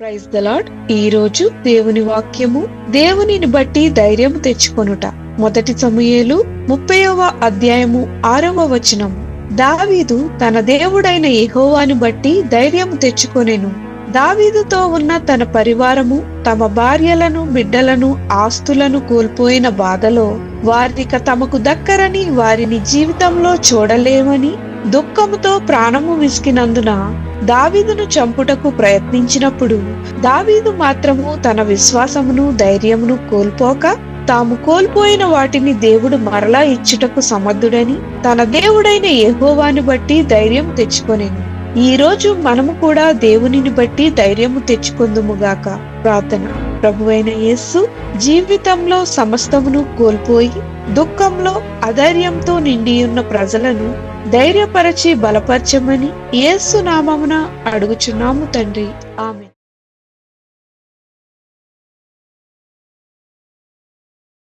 Praise the lord ఈ రోజు దేవుని వాక్యము దేవునిని బట్టి ధైర్యం తెచ్చుకొనుట. మొదటి సమూయేలు ముప్పైవ అధ్యాయము ఆరవ వచనము దావీదు తన దేవుడైన యెహోవాని బట్టి ధైర్యం తెచ్చుకొనెను. దావీదుతో ఉన్న తన పరివారము తమ భార్యలను బిడ్డలను ఆస్తులను కోల్పోయిన బాధలో వారిక తమకు దక్కరని వారిని జీవితంలో చూడలేమని దుఃఖముతో ప్రాణము విసికినందున దావీదును చంపుటకు ప్రయత్నించినప్పుడు దావీదు మాత్రము తన విశ్వాసమును ధైర్యమును కోల్పోక తాము కోల్పోయిన వాటిని దేవుడు మరలా ఇచ్చుటకు సమర్థుడని తన దేవుడైన యెహోవాని బట్టి ధైర్యం తెచ్చుకొని ఈ రోజు మనము కూడా దేవునిని బట్టి ధైర్యము తెచ్చుకుందుముగాక ప్రార్థన. ప్రభువైన యేస్సు జీవితంలో సమస్తమును కోల్పోయి దుఃఖంలో అధైర్యంతో నిండి ఉన్న ప్రజలను ధైర్యపరచి బలపరచమని యేసు నామమున అడుగుచున్నాము తండ్రి. ఆమె